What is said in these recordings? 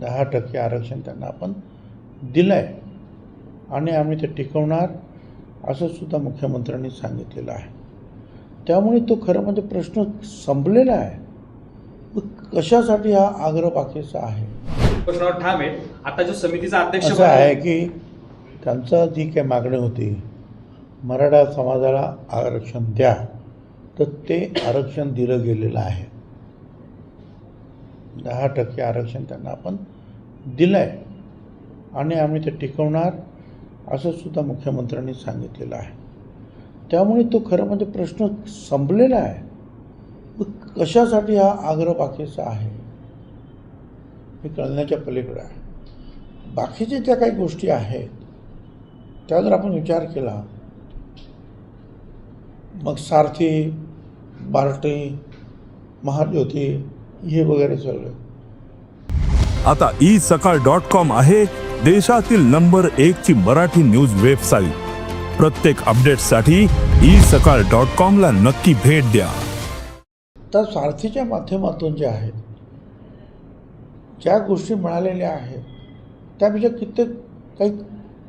दहा टक्के आरक्षण त्यांना आपण दिलं आहे आणि आम्ही ते टिकवणार असं सुद्धा मुख्यमंत्र्यांनी सांगितलेलं आहे. त्यामुळे तो खरं म्हणजे प्रश्न संपलेला आहे. मग कशासाठी हा आग्रह बाकीचा आहे? प्रश्नावर ठाम आहे आता जो समितीचा अध्यक्ष असं आहे की त्यांचा जी काही मागणी होती मराठा समाजाला आरक्षण द्या तर ते आरक्षण दिलं गेलेलं आहे. दहा टक्के आरक्षण त्यांना आपण दिलं आहे आणि आम्ही ते टिकवणार असं सुद्धा मुख्यमंत्र्यांनी सांगितलेलं आहे. त्यामुळे तो खरं म्हणजे प्रश्न संपलेला आहे. मग कशासाठी हा आग्रह बाकीचा आहे? हे कळण्याच्या पलीकडे आहे. बाकीच्या ज्या काही गोष्टी आहेत त्या जर आपण विचार केला मग सारथी बार्टी महाज्योती हे वगैरे सगळं. आता ई सकाळ डॉट कॉम आहे देशातील नंबर एक ची मराठी न्यूज वेबसाईट प्रत्येक अपडेटसाठी ई सकाळ डॉट कॉम ला नक्की भेट द्या. तर सारथीच्या माध्यमातून जे आहेत ज्या गोष्टी मिळालेल्या आहेत त्यापेक्षा कित्येक काही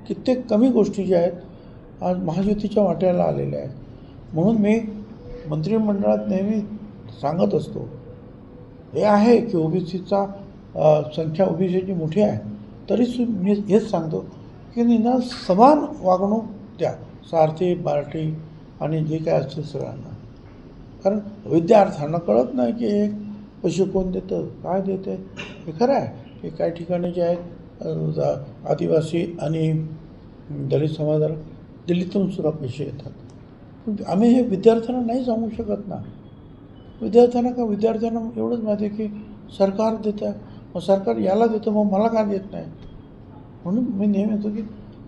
कित्येक कमी गोष्टी ज्या आहेत आज महायुतीच्या वाट्याला आलेल्या आहेत. म्हणून मी मंत्रिमंडळात नेहमी सांगत असतो हे आहे की ओबीसीचा संख्या ओबीसीची मोठी आहे. तरी सु मी हेच सांगतो की त्यांना समान वागणूक द्या सारथी पार्टी आणि जे काय असतील सगळ्यांना. कारण विद्यार्थ्यांना कळत नाही की हे पैसे कोण देतं काय देते हे खरं आहे की काही ठिकाणी जे आहेत जा- आदिवासी आणि दलित समाजाला दिल्लीतून सुद्धा पैसे येतात. आम्ही हे विद्यार्थ्यांना नाही सांगू शकत ना. विद्यार्थ्यांना का विद्यार्थ्यांना एवढंच माहिती आहे की सरकार देतं मग सरकार याला देतं मग मला का देत नाही? म्हणून मी नेहमी येतो की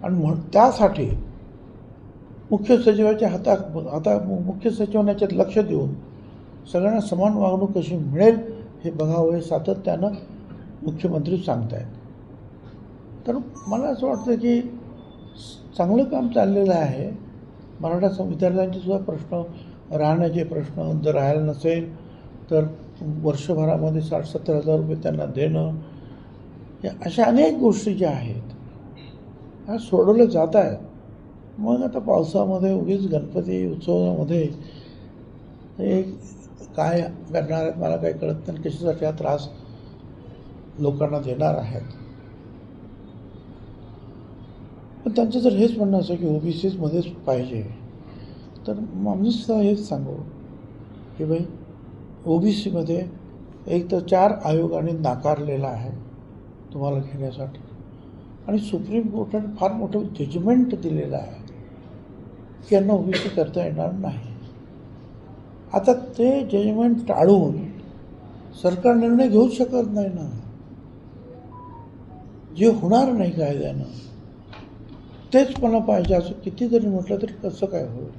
आणि म्हण त्यासाठी मुख्य सचिवाच्या हातात आता मुख्य सचिवांना याच्यात लक्ष देऊन सगळ्यांना समान वागणूक कशी मिळेल हे बघावं हे सातत्यानं मुख्यमंत्री सांगतायत. तर मला असं वाटतं की चांगलं काम चाललेलं आहे. मराठा विद्यार्थ्यांचे सुद्धा प्रश्न राहण्याचे प्रश्न जर राहायला नसेल तर वर्षभरामध्ये साठ सत्तर हजार रुपये त्यांना देणं या अशा अनेक गोष्टी ज्या आहेत ह्या सोडवल्या जात आहेत. मग आता पावसामध्ये उगीच गणपती उत्सवामध्ये हे काय करणार आहेत मला काही कळत नाही. कशासाठी हा त्रास लोकांना देणार आहेत? पण त्यांचं जर हेच म्हणणं असं की ओबीसीमध्येच पाहिजे तर माणूस हेच सांगू की भाई ओबीसीमध्ये एक तर चार आयोगाने नाकारलेला आहे तुम्हाला घेण्यासाठी. आणि सुप्रीम कोर्टाने फार मोठं जजमेंट दिलेलं आहे की यांना ओबीसी करता येणार नाही. आता ते जजमेंट टाळून सरकार निर्णय घेऊच शकत नाही ना. जे होणार नाही कायद्यानं तेच मला पाहिजे. असं कितीतरी म्हटलं तरी कसं काय होईल?